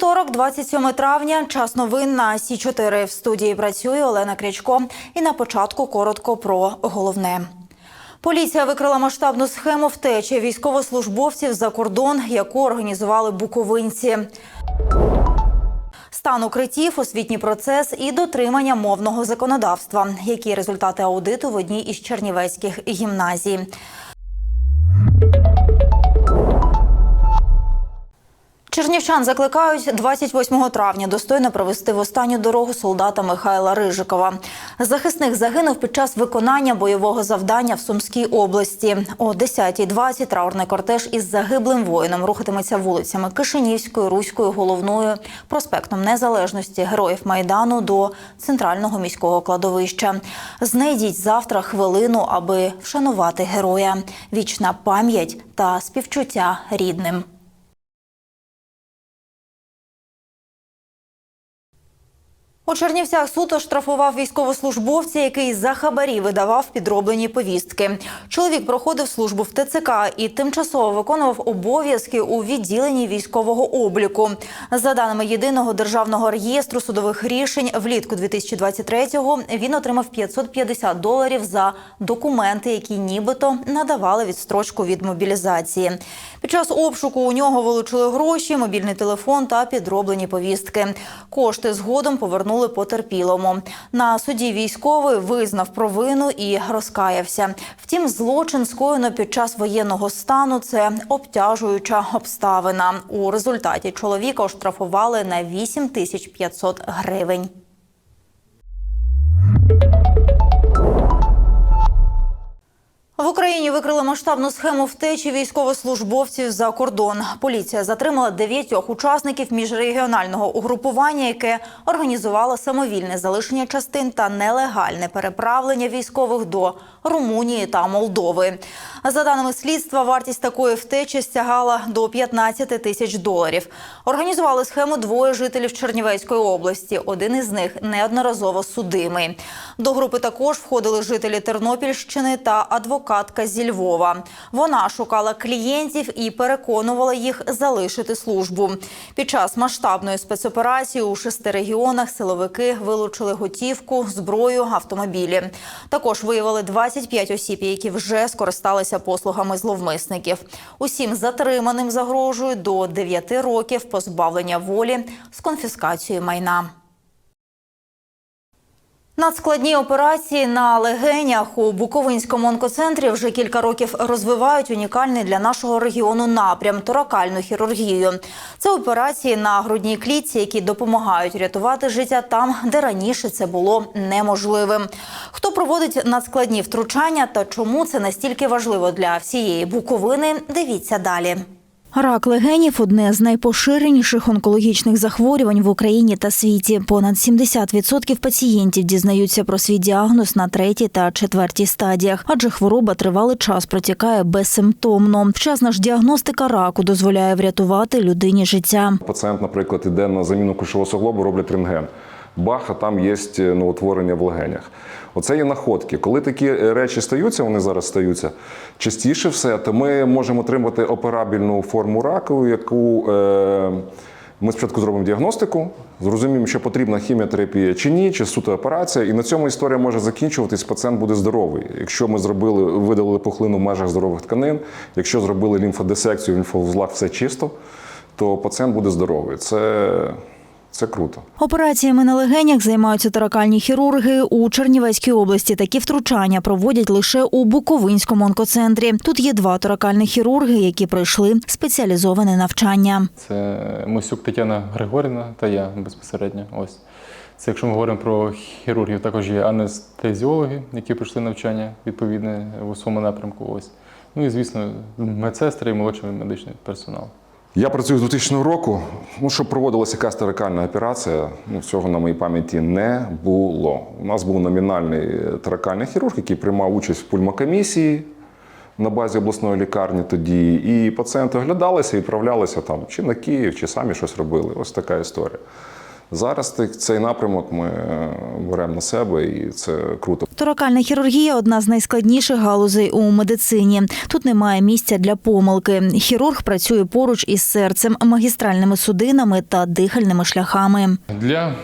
Вівторок, 27 травня, час новин на Сі 4 В студії працює Олена Крячко. І на початку коротко про головне. Поліція викрила масштабну схему втечі військовослужбовців за кордон, яку організували буковинці. Стан укриттів, освітній процес і дотримання мовного законодавства. Які результати аудиту в одній із чернівецьких гімназій. Чернівчан закликають 28 травня достойно провести в останню дорогу солдата Михайла Рижикова. Захисник загинув під час виконання бойового завдання в Сумській області. О 10.20 траурний кортеж із загиблим воїном рухатиметься вулицями Кишинівською, Руською, Головною, проспектом Незалежності, Героїв Майдану до центрального міського кладовища. Знайдіть завтра хвилину, аби вшанувати героя. Вічна пам'ять та співчуття рідним. У Чернівцях суд оштрафував військовослужбовця, який за хабарі видавав підроблені повістки. Чоловік проходив службу в ТЦК і тимчасово виконував обов'язки у відділенні військового обліку. За даними єдиного державного реєстру судових рішень, влітку 2023-го він отримав 550 доларів за документи, які нібито надавали відстрочку від мобілізації. Під час обшуку у нього вилучили гроші, мобільний телефон та підроблені повістки. Кошти згодом повернули потерпілому. На суді військовий визнав провину і розкаявся. Втім, злочин скоєно під час воєнного стану це обтяжуюча обставина. У результаті чоловіка оштрафували на 8 тисяч 500 гривень. В Україні викрили масштабну схему втечі військовослужбовців за кордон. Поліція затримала дев'ятьох учасників міжрегіонального угрупування, яке організувало самовільне залишення частин та нелегальне переправлення військових до Румунії та Молдови. За даними слідства, вартість такої втечі стягала до 15 тисяч доларів. Організували схему двоє жителів Чернівецької області. Один із них неодноразово судимий. До групи також входили жителі Тернопільщини та адвокатка зі Львова. Вона шукала клієнтів і переконувала їх залишити службу. Під час масштабної спецоперації у шести регіонах силовики вилучили готівку, зброю, автомобілі. Також виявили 25 осіб, які вже скористалися послугами зловмисників. Усім затриманим загрожують до 9 років позбавлення волі з конфіскацією майна. Надскладні операції на легенях у Буковинському онкоцентрі вже кілька років розвивають унікальний для нашого регіону напрям торакальну хірургію. Це операції на грудній клітці, які допомагають рятувати життя там, де раніше це було неможливим. Хто проводить надскладні втручання та чому це настільки важливо для всієї Буковини? Дивіться далі. Рак легенів одне з найпоширеніших онкологічних захворювань в Україні та світі. Понад 70% пацієнтів дізнаються про свій діагноз на третій та четвертій стадіях, адже хвороба тривалий час протікає безсимптомно. Вчасна ж діагностика раку дозволяє врятувати людині життя. Пацієнт, наприклад, іде на заміну кульшового суглобу, роблять рентген. Бах, а там є новотворення в легенях. Оце є находки. Коли такі речі стаються, вони зараз стаються частіше все, то ми можемо отримати операбільну форму раку, яку е, ми спочатку зробимо діагностику, зрозуміємо, що потрібна хіміотерапія чи ні, чи суто операція, і на цьому історія може закінчуватись. Пацієнт буде здоровий. Якщо ми зробили, видалили пухлину в межах здорових тканин, якщо зробили лімфодисекцію, в лімфовузлах все чисто, то пацієнт буде здоровий. Це, це круто. Операціями на легенях займаються таракальні хірурги у Чернівецькій області. Такі втручання проводять лише у Буковинському онкоцентрі. Тут є два таракальних хірурги, які пройшли спеціалізоване навчання. Це Мосюк Тетяна Григорівна та я безпосередньо. Ось. Це якщо ми говоримо про хірургів, також є анестезіологи, які пройшли навчання відповідне у своєму напрямку. Ось. Ну і звісно, медсестри і молодший медичний персонал. Я працюю з 2000 року. Ну, щоб проводилася якась таракальна операція, ну цього на моїй пам'яті не було. У нас був номінальний таракальний хірург, який приймав участь в пульмокомісії на базі обласної лікарні тоді. І пацієнти оглядалися і відправлялися там чи на Київ, чи самі щось робили. Ось така історія. Зараз цей напрямок ми е, беремо на себе, і це круто. Торакальна хірургія одна з найскладніших галузей у медицині. Тут немає місця для помилки. Хірург працює поруч із серцем, магістральними судинами та дихальними шляхами. Для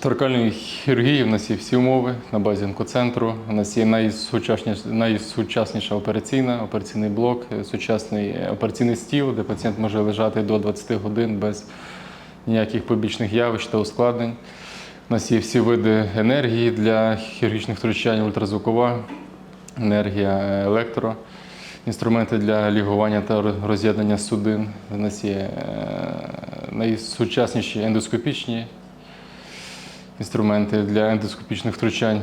торакальної хірургії в нас є всі умови на базі онкоцентру. У нас є найсучасніша, найсучасніша операційна, операційний блок, е, сучасний е, операційний стіл, де пацієнт може лежати до 20 годин без ніяких побічних явищ та ускладнень. У нас є всі види енергії для хірургічних втручань, ультразвукова енергія, електро, інструменти для лігування та роз'єднання судин. У нас є е, найсучасніші ендоскопічні інструменти для ендоскопічних втручань.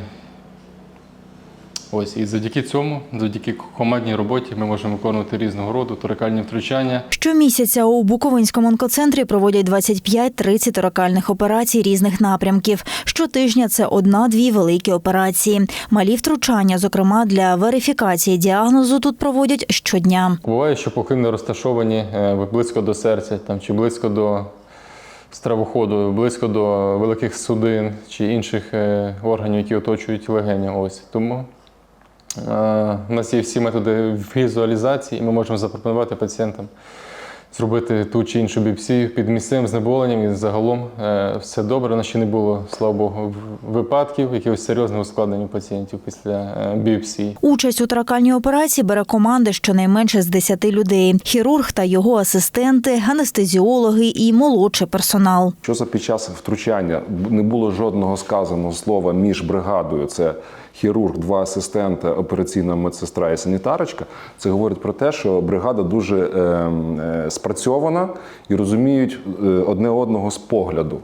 Ось, і завдяки цьому, завдяки командній роботі, ми можемо виконувати різного роду торакальні втручання. Щомісяця у Буковинському онкоцентрі проводять 25-30 торакальних операцій різних напрямків. Щотижня це одна-дві великі операції. Малі втручання, зокрема для верифікації діагнозу, тут проводять щодня. Буває, що пухлини розташовані е, близько до серця там, чи близько до стравоходу, близько до великих судин чи інших е, органів, які оточують легені. Ось. Тому у нас є всі методи візуалізації, і ми можемо запропонувати пацієнтам зробити ту чи іншу біопсію під місцевим знеболенням. І загалом е, все добре. У нас ще не було, слава Богу, випадків, якихось серйозних ускладнень у пацієнтів після е, біопсії. Участь у торакальній операції бере команда щонайменше з 10 людей: хірург та його асистенти, анестезіологи і молодший персонал. Що за під час втручання не було жодного сказаного слова між бригадою. Це хірург, два асистенти, операційна медсестра і санітарочка. Це говорить про те, що бригада дуже е, е, спрацьована і розуміють е, одне одного з погляду.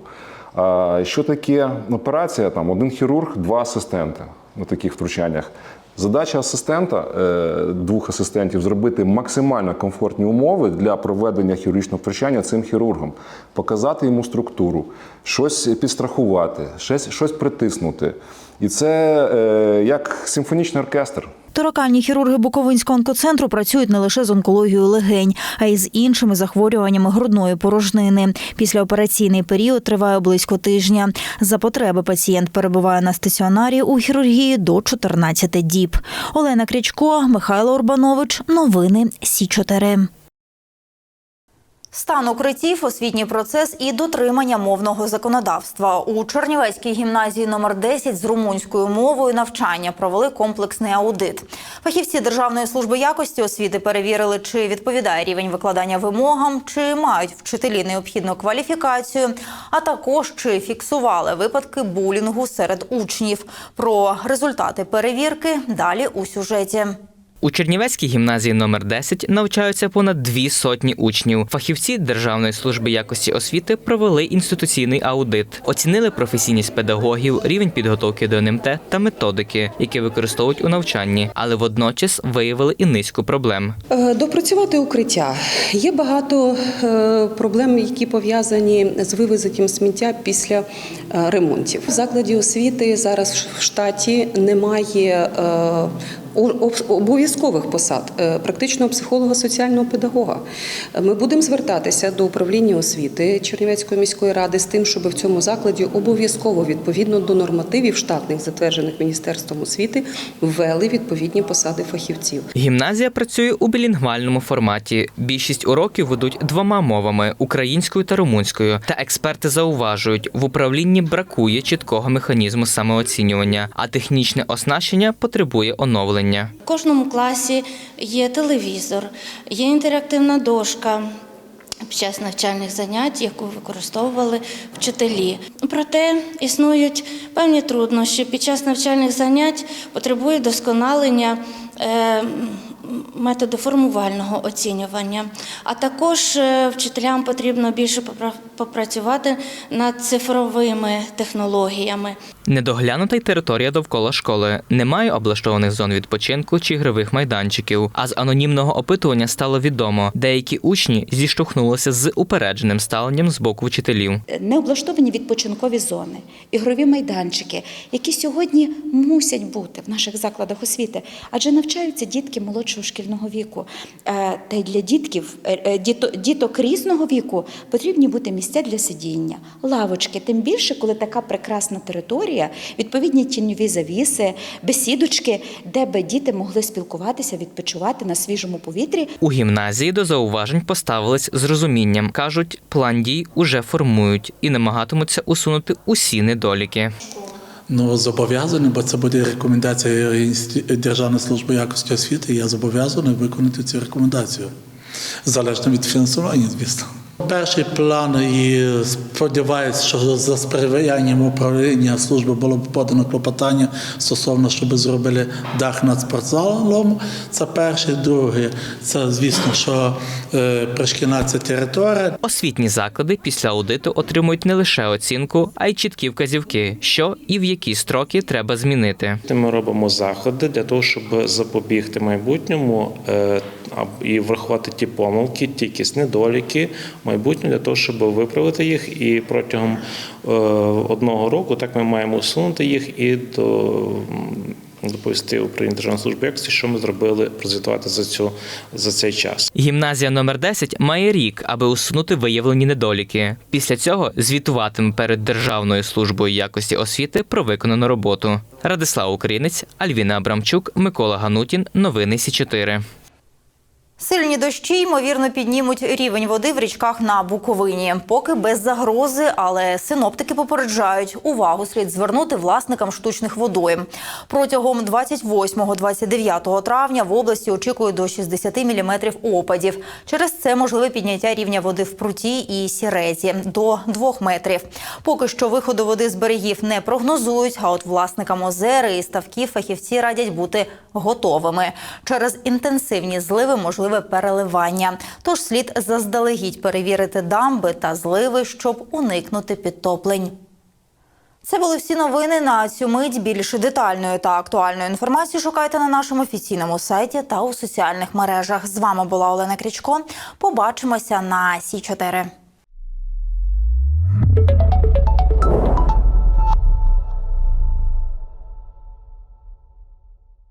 А що таке операція? Там один хірург, два асистенти на таких втручаннях. Задача асистента, е, двох асистентів, зробити максимально комфортні умови для проведення хірургічного втручання цим хірургом, показати йому структуру, щось підстрахувати, щось, щось притиснути. І це е, як симфонічний оркестр. Торакальні хірурги Буковинського онкоцентру працюють не лише з онкологією легень, а й з іншими захворюваннями грудної порожнини. Післяопераційний період триває близько тижня. За потреби пацієнт перебуває на стаціонарі у хірургії до 14 діб. Олена Крічко, Михайло Урбанович. Новини Сі 4 Стан укриттів, освітній процес і дотримання мовного законодавства у Чернівецькій гімназії номер 10 з румунською мовою навчання провели комплексний аудит. Фахівці Державної служби якості освіти перевірили, чи відповідає рівень викладання вимогам, чи мають вчителі необхідну кваліфікацію, а також чи фіксували випадки булінгу серед учнів. Про результати перевірки далі у сюжеті. У Чернівецькій гімназії номер 10 навчаються понад дві сотні учнів. Фахівці Державної служби якості освіти провели інституційний аудит, оцінили професійність педагогів, рівень підготовки до НМТ та методики, які використовують у навчанні, але водночас виявили і низку проблем. Е, Допрацювати укриття. Є багато е, проблем, які пов'язані з вивезенням сміття після е, ремонтів. В закладі освіти зараз в штаті немає обов'язкових посад е, практичного психолога, соціального педагога. Ми будемо звертатися до управління освіти Чернівецької міської ради з тим, щоб в цьому закладі обов'язково відповідно до нормативів штатних, затверджених міністерством освіти, ввели відповідні посади фахівців. Гімназія працює у білінгвальному форматі. Більшість уроків ведуть двома мовами українською та румунською. Та експерти зауважують, в управлінні бракує чіткого механізму самооцінювання, а технічне оснащення потребує оновлення. В кожному класі є телевізор, є інтерактивна дошка. Під час навчальних занять, яку використовували вчителі. Проте існують певні труднощі. Під час навчальних занять потребує досконалення е, методу формувального оцінювання. А також е, вчителям потрібно більше попра- попрацювати над цифровими технологіями. Недоглянута й територія довкола школи. Немає облаштованих зон відпочинку чи ігрових майданчиків. А з анонімного опитування стало відомо, деякі учні зіштовхнулися з упередженим ставленням з боку вчителів. не облаштовані відпочинкові зони, ігрові майданчики, які сьогодні мусять бути в наших закладах освіти, адже навчаються дітки молодшого молодшого шкільного віку. Е, Та й для дітків, е, е, діток різного віку потрібні бути місця для сидіння, лавочки. Тим більше, коли така прекрасна територія, відповідні тіньові завіси, бесідочки, де би діти могли спілкуватися, відпочивати на свіжому повітрі. У гімназії до зауважень поставились з розумінням. кажуть, план дій уже формують і намагатимуться усунути усі недоліки. Ну, зобов'язаний, бо це буде рекомендація Державної служби якості освіти. і Я зобов'язаний виконати цю рекомендацію. Залежно від фінансування, звісно. Перший план і сподіваюся, що за сприянням управління служби було б подано клопотання стосовно, щоб зробили дах над спортзалом. Це перший, другий. Це звісно, що е, пришкільна це територія. Освітні заклади після аудиту отримують не лише оцінку, а й чіткі вказівки, що і в які строки треба змінити. Ми робимо заходи для того, щоб запобігти майбутньому е, і врахувати ті помилки, ті якісь недоліки в для того, щоб виправити їх. І протягом е, одного року так ми маємо усунути їх і до. Доповісти Україні Державної служби якості, що ми зробили, прозвітувати за цю за цей час. Гімназія номер 10 має рік, аби усунути виявлені недоліки. Після цього звітуватиме перед Державною службою якості освіти про виконану роботу. Радислав Українець, Альвіна Абрамчук, Микола Ганутін. Новини Сі 4 Сильні дощі ймовірно піднімуть рівень води в річках на Буковині. Поки без загрози, але синоптики попереджають, увагу слід звернути власникам штучних водойм. Протягом 28-29 травня в області очікують до 60 мм опадів. Через це можливе підняття рівня води в пруті і сірезі до 2 метрів. Поки що виходу води з берегів не прогнозують, а от власникам озер і ставків фахівці радять бути готовими. Через інтенсивні зливи можливе переливання. Тож слід заздалегідь перевірити дамби та зливи, щоб уникнути підтоплень. Це були всі новини на цю мить. Більше детальної та актуальної інформації шукайте на нашому офіційному сайті та у соціальних мережах. З вами була Олена Крічко. Побачимося на Сі 4